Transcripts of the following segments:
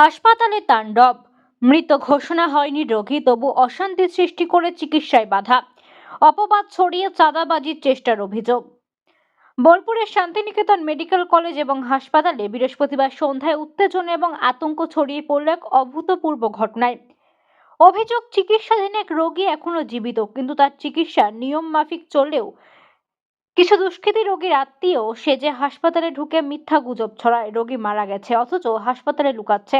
হাসপাতালে তাণ্ডব। মৃত ঘোষণা হয়নি রোগী, তবু অশান্তি সৃষ্টি করে চিকিৎসায় বাধা। অপবাদ ছড়িয়ে চাঁদাবাজির চেষ্টার অভিযোগ। বোলপুরের শান্তিনিকেতন মেডিকেল কলেজ এবং হাসপাতালে বৃহস্পতিবার সন্ধ্যায় উত্তেজনা এবং আতঙ্ক ছড়িয়ে পড়ল এক অভূতপূর্ব ঘটনায়। অভিযোগ, চিকিৎসাধীন এক রোগী এখনও জীবিত, কিন্তু তার চিকিৎসা নিয়ম মাফিক চললেও কিছু দুষ্কৃতী রোগীর আত্মীয় সে যে হাসপাতালে ঢুকে মিথ্যা গুজব ছড়ায়, রোগী মারা গেছে, অথচ হাসপাতালে লুকাচ্ছে।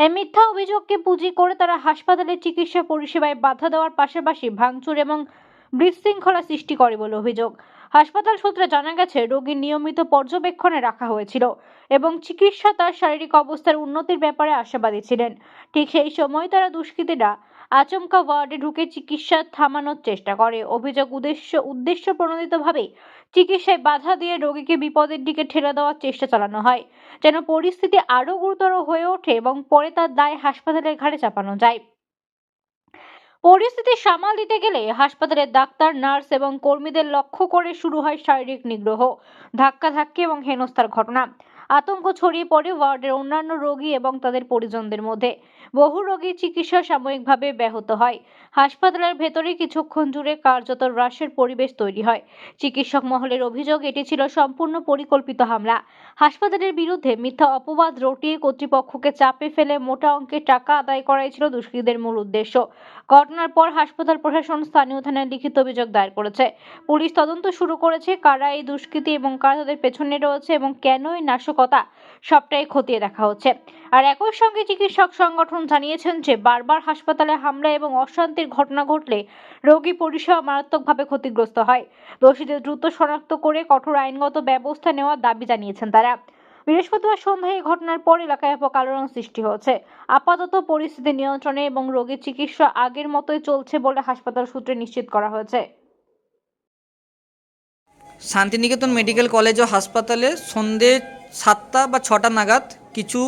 এই মিথ্যা অভিযোগকে পুঁজি করে তারা হাসপাতালে চিকিৎসা পরিষেবায় বাধা দেওয়ার পাশাপাশি ভাঙচুর এবং বিশৃঙ্খলা সৃষ্টি করে বলে অভিযোগ। হাসপাতাল সূত্রে জানা গেছে, রোগীর নিয়মিত পর্যবেক্ষণে রাখা হয়েছিল এবং চিকিৎসা তার শারীরিক অবস্থার উন্নতির ব্যাপারে আশাবাদী ছিলেন। ঠিক সেই সময় তারা দুষ্কৃতীরা আচমকা ওয়ার্ডে ঢুকে চিকিৎসা থামানোর চেষ্টা করে। অভিযোগ উদ্দেশ্য উদ্দেশ্য প্রণোদিতভাবে চিকিৎসায় বাধা দিয়ে রোগীকে বিপদের দিকে ঠেলে দেওয়ার চেষ্টা চালানো হয়, যেন পরিস্থিতি আরও গুরুতর হয়ে ওঠে এবং পরে তার দায় হাসপাতালের ঘাড়ে চাপানো যায়। পরিস্থিতি সামাল দিতে গেলে হাসপাতালের ডাক্তার, নার্স এবং কর্মীদের লক্ষ্য করে শুরু হয় শারীরিক নিগ্রহ ধাক্কাধাক্কি এবং হেনস্থার ঘটনা। আতঙ্ক ছড়িয়ে পড়ে ওয়ার্ডের অন্যান্য রোগী এবং তাদের পরিজনদের মধ্যে। বহু রোগীর চিকিৎসা সাময়িকভাবে ব্যাহত হয়। হাসপাতালের ভেতরে কিছুক্ষণ জুড়ে কার্যত হ্রাসের পরিবেশ তৈরি হয়। চিকিৎসক মহলের অভিযোগ, এটি ছিল সম্পূর্ণ পরিকল্পিত হামলা। হাসপাতালের বিরুদ্ধে মিথ্যা অপবাদ রটিয়ে কর্তৃপক্ষকে চাপে ফেলে মোটা অঙ্কের টাকা আদায় করাই ছিল দুষ্কৃতীদের মূল উদ্দেশ্য। ঘটনার পর হাসপাতাল প্রশাসন স্থানীয় থানায় লিখিত অভিযোগ দায়ের করেছে। পুলিশ তদন্ত শুরু করেছে কারা এই দুষ্কৃতী এবং কারা তাদের পেছনে রয়েছে এবং কেন এই নাশকতা সবটাই খতিয়ে দেখা হচ্ছে। আর একই সঙ্গে চিকিৎসক সংগঠন জানিয়েছেন যে বারবার হাসপাতালে হামলা এবং অশান্তির ঘটনা ঘটলে রোগী পরিষেবা মারাত্মকভাবে ক্ষতিগ্রস্ত হয়। দোষীদের দ্রুত শনাক্ত করে কঠোর আইনগত ব্যবস্থা নেওয়ার দাবি জানিয়েছেন তারা। বৃহস্পতিবার সন্ধ্যায় এই ঘটনার পর এলাকায় ব্যাপক আলোড়ন সৃষ্টি হয়েছে। আপাতত পরিস্থিতি নিয়ন্ত্রণে এবং রোগীর চিকিৎসা আগের মতোই চলছে বলে হাসপাতাল সূত্রে নিশ্চিত করা হয়েছে। শান্তিনিকেতন মেডিকেল কলেজ ও হাসপাতালে সন্ধে সাতটা বা ছটা নাগাদ কিছু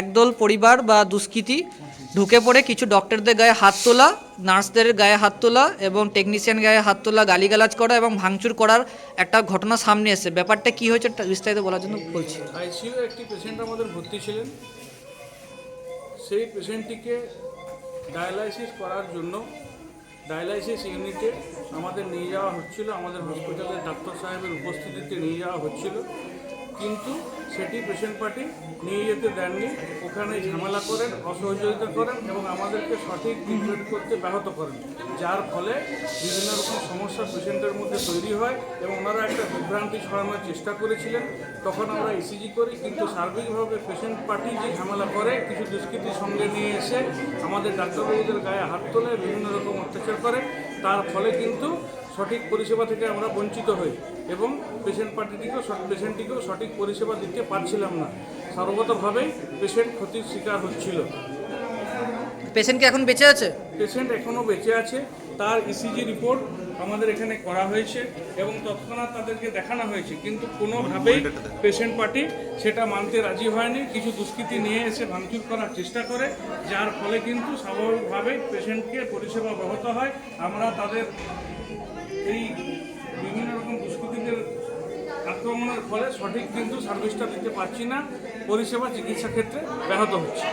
একদল পরিবার বা দুষ্কৃতী ঢুকে পড়ে, কিছু ডক্টরদের গায়ে হাত তোলা, নার্সদের গায়ে হাত তোলা এবং টেকনিশিয়ান গায়ে হাত তোলা, গালিগালাজ করা এবং ভাঙচুর করার একটা ঘটনা সামনে এসে ব্যাপারটা কি হয়েছে বিস্তারিত বলার জন্য বলছি। আইসিইউ একটি পেশেন্ট আমাদের ভর্তি ছিলেন। সেই পেশেন্টটিকে ডায়ালাইসিস করার জন্য ডায়ালাইসিস ইউনিটে আমাদের নিয়ে যাওয়া হচ্ছিল, আমাদের হসপিটালের ডাক্তার সাহেবের উপস্থিতিতে নিয়ে যাওয়া হচ্ছিল। কিন্তু সেটি পেশেন্ট পার্টি নিয়ে যেতে দেননি। ওখানে ঝামেলা করেন, অসহযোগিতা করেন এবং আমাদেরকে সঠিক ট্রিটমেন্ট করতে ব্যাহত করেন, যার ফলে বিভিন্ন রকম সমস্যা পেশেন্টের মধ্যে তৈরি হয় এবং ওনারা একটা বিভ্রান্তি ছড়ানোর চেষ্টা করেছিলেন। তখন আমরা ইসিজি করি, কিন্তু সার্বিকভাবে পেশেন্ট পার্টি যে ঝামেলা করে, কিছু দুষ্কৃতির সঙ্গে নিয়ে এসে আমাদের ডাক্তারবাবুদের গায়ে হাত তোলে, বিভিন্ন রকম অত্যাচার করে। তার ফলে কিন্তু সঠিক পরিষেবা থেকে আমরা বঞ্চিত হই এবং পেশেন্ট পার্টিটিকেও পেশেন্টটিকেও সঠিক পরিষেবা দিতে পারছিলাম না। সর্বতভাবেই পেশেন্ট ক্ষতির শিকার হচ্ছিল। পেশেন্ট কি এখন বেঁচে আছে? পেশেন্ট এখনও বেঁচে আছে। তার ইসিজি রিপোর্ট আমাদের এখানে করা হয়েছে এবং তৎক্ষণাৎ তাদেরকে দেখানো হয়েছে। কিন্তু কোনোভাবেই পেশেন্ট পার্টি সেটা মানতে রাজি হয়নি। কিছু দুষ্কৃতী নিয়ে এসে ভাঙচুর করার চেষ্টা করে যার ফলে কিন্তু স্বাভাবিকভাবেই পেশেন্টকে পরিষেবা ব্যাহত হয়। আমরা তাদের এই বিভিন্ন রকম দুষ্কৃতীদের আক্রমণের ফলে সঠিক কিন্তু সার্ভিসটা দিতে পারছি না। পরিষেবা চিকিৎসা ক্ষেত্রে ব্যাহত হচ্ছে।